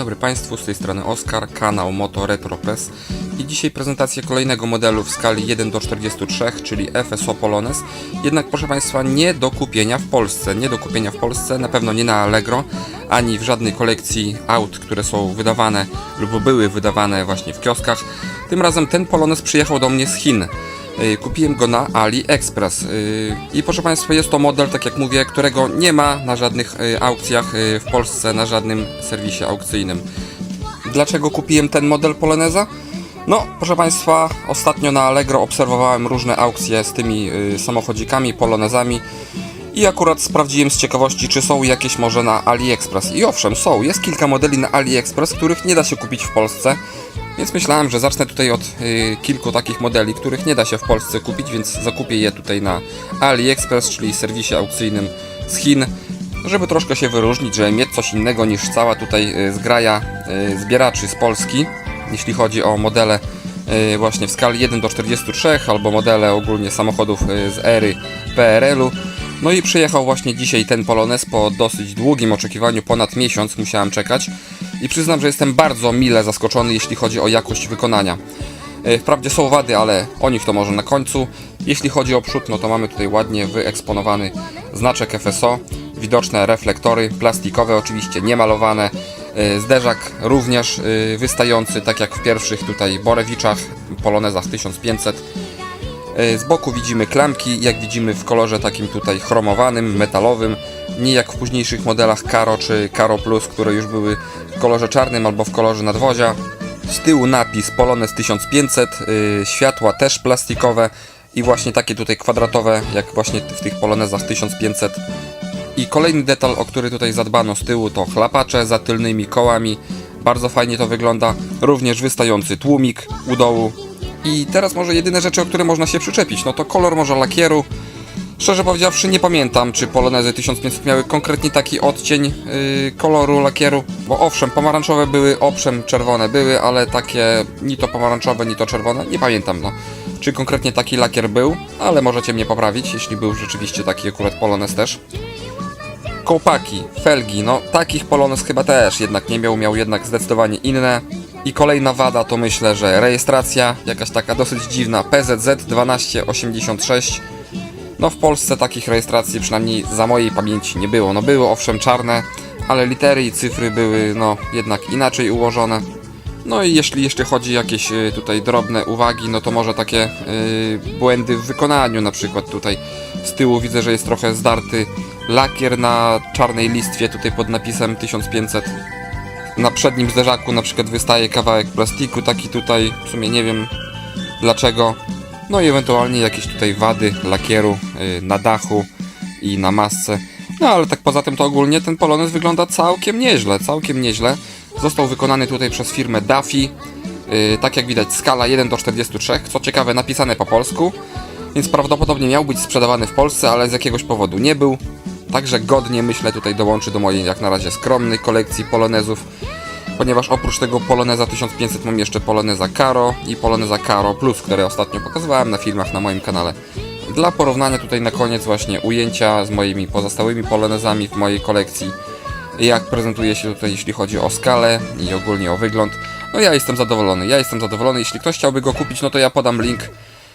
dobry Państwu, z tej strony Oskar, kanał Moto Retro Press i dzisiaj prezentację kolejnego modelu w skali 1 do 43, czyli FSO Polones. Jednak proszę Państwa, nie do kupienia w Polsce, nie do kupienia w Polsce, na pewno nie na Allegro, ani w żadnej kolekcji aut, które są wydawane lub były wydawane właśnie w kioskach. Tym razem ten Polones przyjechał do mnie z Chin. Yy, Kupiłem go na AliExpress Yy, i proszę Państwa jest to model, tak jak mówię, którego nie ma na żadnych yy, aukcjach w Polsce, na żadnym serwisie aukcyjnym. Dlaczego kupiłem ten model Poloneza? No, proszę Państwa, ostatnio na Allegro obserwowałem różne aukcje z tymi samochodzikami, Polonezami i akurat sprawdziłem z ciekawości, czy są jakieś może na AliExpress. I owszem, są. Jest kilka modeli na AliExpress, których nie da się kupić w Polsce. Więc myślałem, że zacznę tutaj od y, kilku takich modeli, których nie da się w Polsce kupić, więc zakupię je tutaj na AliExpress, czyli serwisie aukcyjnym z Chin, żeby troszkę się wyróżnić, żeby mieć coś innego niż cała tutaj y, zgraja y, zbieraczy z Polski, jeśli chodzi o modele y, właśnie w skali 1 do 43 albo modele ogólnie samochodów y, z ery PRL-u. No i przyjechał właśnie dzisiaj ten Polones po dosyć długim oczekiwaniu, ponad miesiąc musiałem czekać i przyznam, że jestem bardzo mile zaskoczony, jeśli chodzi o jakość wykonania. E, Wprawdzie są wady, ale o nich to może na końcu. Jeśli chodzi o przód, no to mamy tutaj ładnie wyeksponowany znaczek FSO, widoczne reflektory, plastikowe oczywiście, niemalowane, e, zderzak również e, wystający, tak jak w pierwszych tutaj Borewiczach, Polonezach 1500. E, Z boku widzimy klamki, jak widzimy w kolorze takim tutaj chromowanym, metalowym, nie jak w późniejszych modelach Caro czy Caro Plus, które już były w kolorze czarnym albo w kolorze nadwozia. Z tyłu napis Polones 1500, yy, światła też plastikowe i właśnie takie tutaj kwadratowe, jak właśnie w tych Polonezach 1500. I kolejny detal, o który tutaj zadbano z tyłu, to chlapacze za tylnymi kołami. Bardzo fajnie to wygląda. Również wystający tłumik u dołu. I teraz może jedyne rzeczy, o które można się przyczepić, no to kolor może lakieru. Szczerze powiedziawszy nie pamiętam, czy Polonezy 1500 miały konkretnie taki odcień yy, koloru lakieru, bo owszem, pomarańczowe były, owszem, czerwone były, ale takie ni to pomarańczowe, ni to czerwone, nie pamiętam, no. Czy konkretnie taki lakier był, ale możecie mnie poprawić, jeśli był rzeczywiście taki akurat Polonez też. Kołpaki, felgi, no takich Polonez chyba też jednak nie miał, miał jednak zdecydowanie inne. I kolejna wada to myślę, że rejestracja, jakaś taka dosyć dziwna, PZZ 1286. No w Polsce takich rejestracji przynajmniej za mojej pamięci nie było. No były owszem czarne, ale litery i cyfry były no jednak inaczej ułożone. No i jeśli jeszcze chodzi o jakieś y, tutaj drobne uwagi, no to może takie y, błędy w wykonaniu, na przykład tutaj z tyłu widzę, że jest trochę zdarty lakier na czarnej listwie tutaj pod napisem 1500. Na przednim zderzaku na przykład wystaje kawałek plastiku, taki tutaj, w sumie nie wiem dlaczego. No i ewentualnie jakieś tutaj wady lakieru y, na dachu i na masce. No ale tak poza tym to ogólnie ten Polones wygląda całkiem nieźle, całkiem nieźle. Został wykonany tutaj przez firmę Daffy. Yy, tak jak widać skala 1 do 43, co ciekawe napisane po polsku. Więc prawdopodobnie miał być sprzedawany w Polsce, ale z jakiegoś powodu nie był. Także godnie myślę tutaj dołączy do mojej jak na razie skromnej kolekcji polonezów. Ponieważ oprócz tego Poloneza 1500 mam jeszcze Poloneza Caro i Poloneza Caro Plus, które ostatnio pokazywałem na filmach na moim kanale. Dla porównania tutaj na koniec właśnie ujęcia z moimi pozostałymi Polonezami w mojej kolekcji. Jak prezentuje się tutaj jeśli chodzi o skalę i ogólnie o wygląd. No ja jestem zadowolony, ja jestem zadowolony. Jeśli ktoś chciałby go kupić, no to ja podam link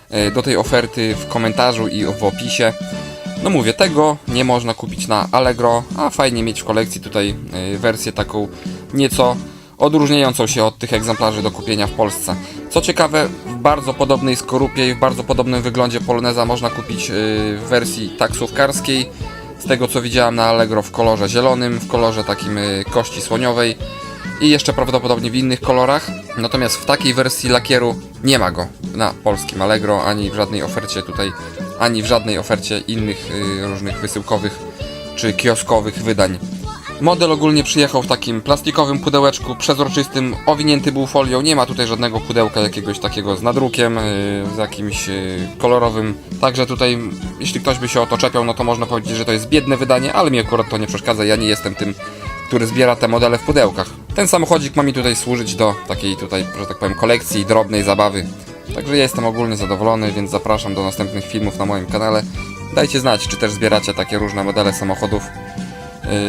e, do tej oferty w komentarzu i w opisie. No mówię, tego nie można kupić na Allegro, a fajnie mieć w kolekcji tutaj y, wersję taką nieco odróżniającą się od tych egzemplarzy do kupienia w Polsce. Co ciekawe, w bardzo podobnej skorupie i w bardzo podobnym wyglądzie Poloneza można kupić y, w wersji taksówkarskiej. Z tego co widziałem na Allegro w kolorze zielonym, w kolorze takim y, kości słoniowej i jeszcze prawdopodobnie w innych kolorach. Natomiast w takiej wersji lakieru nie ma go na polskim Allegro, ani w żadnej ofercie tutaj, ani w żadnej ofercie innych y, różnych wysyłkowych czy kioskowych wydań. Model ogólnie przyjechał w takim plastikowym pudełeczku, przezroczystym, owinięty był folią. Nie ma tutaj żadnego pudełka jakiegoś takiego z nadrukiem, y, z jakimś y, kolorowym. Także tutaj, jeśli ktoś by się o to czepiał, no to można powiedzieć, że to jest biedne wydanie, ale mi akurat to nie przeszkadza. Ja nie jestem tym, który zbiera te modele w pudełkach. Ten samochodzik ma mi tutaj służyć do takiej tutaj, że tak powiem, kolekcji drobnej zabawy. Także ja jestem ogólnie zadowolony, więc zapraszam do następnych filmów na moim kanale. Dajcie znać, czy też zbieracie takie różne modele samochodów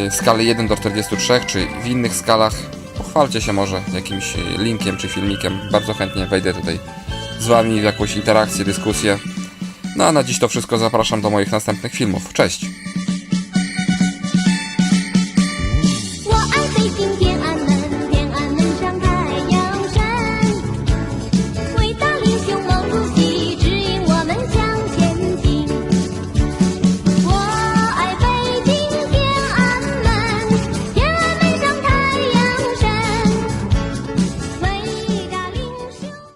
yy, skali 1 do 43, czy w innych skalach. pochwalcie się może jakimś linkiem czy filmikiem. Bardzo chętnie wejdę tutaj z Wami w jakąś interakcję, dyskusję. No a na dziś to wszystko zapraszam do moich następnych filmów. Cześć!